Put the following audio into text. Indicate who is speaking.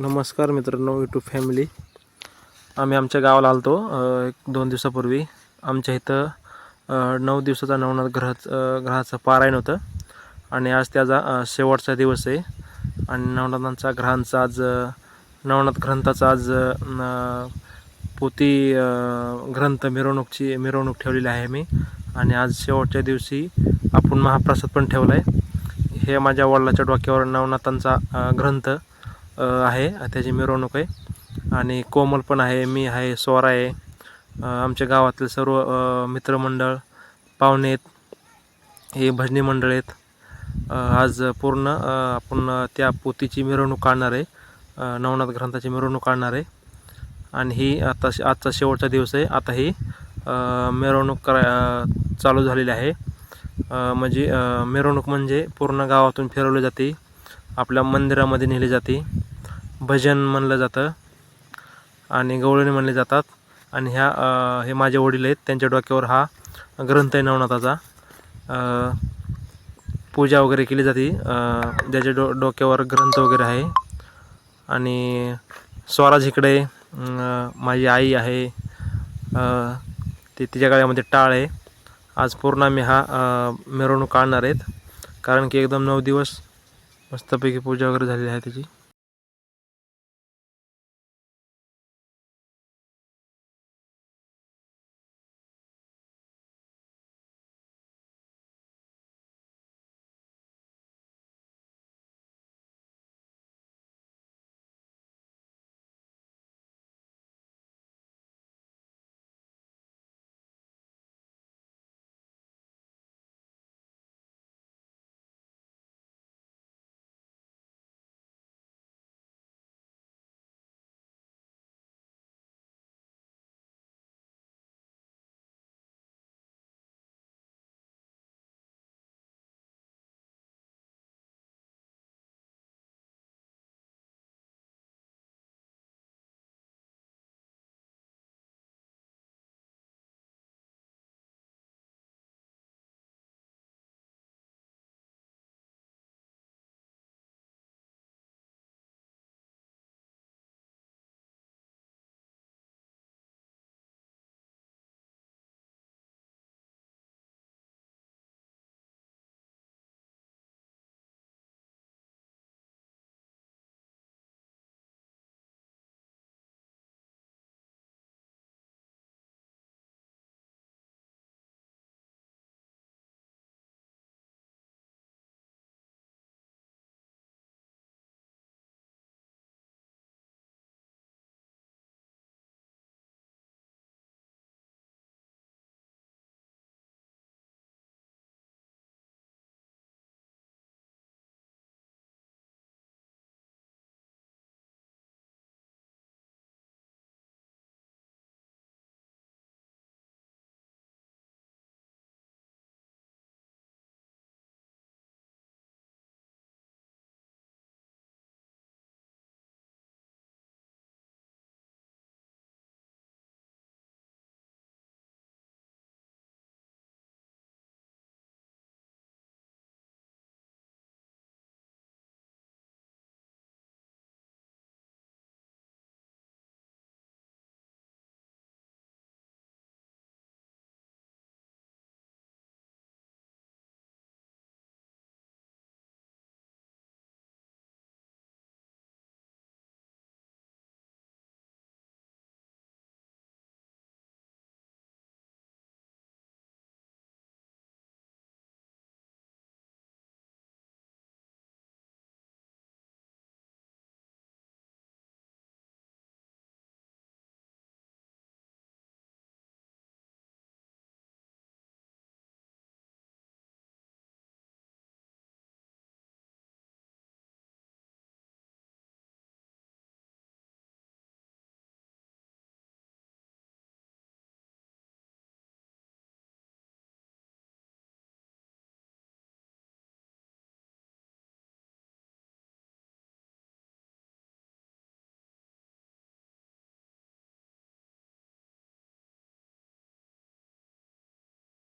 Speaker 1: नमस्कार मित्रांनो YouTube family आम्ही आमच्या गावाला आलतो एक दोन दिवसापूर्वी. आमच्या इथं नऊ दिवसाचा नवनाथ ग्रहाच ग्रहाचं पारायण होतं. आणि आज त्याचा शेवटचा दिवस आहे. आणि नवनाथांचा ग्रहांचा आज नवनाथ ग्रंथाचा आज पोती ग्रंथ मिरवणूकची मिरवणूक ठेवलेली आहे मी. आणि आज शेवटच्या दिवशी आपण महाप्रसाद पण ठेवला आहे हे माझ्या वडिलाच्या डोक्यावर नवनाथांचा ग्रंथ. आहे. त्याची मिरवणूक आहे. आणि कोमल पण आहे मी आहे स्वरा आहे. आमच्या गावातले सर्व मित्रमंडळ पाहुणे आहेत. हे भजनी मंडळ आहेत. आज पूर्ण आपण त्या पोतीची मिरवणूक काढणार आहे. नवनाथ ग्रंथाची मिरवणूक काढणार आहे. आणि ही आता आजचा शेवटचा दिवस आहे. आता ही मिरवणूक करा चालू झालेली आहे. म्हणजे मिरवणूक म्हणजे पूर्ण गावातून फिरवली जाते. आपल्या मंदिरामध्ये नेली जाते. भजन म्हणलं जातं आणि गवळणी म्हणले जातात. आणि ह्या हे माझे वडील आहेत. त्यांच्या डोक्यावर हा ग्रंथ आहे नवनाथाचा. पूजा वगैरे केली जाते. ज्याच्या डो डोक्यावर ग्रंथ वगैरे आहे. आणि स्वराज इकडे माझी आई आहे. ती ते तिच्या गाड्यामध्ये टाळ आहे. आज पूर्ण आम्ही हा मिरवणूक काढणार आहेत. कारण की एकदम नऊ दिवस मस्तपैकी पूजा वगैरे झालेली आहे त्याची.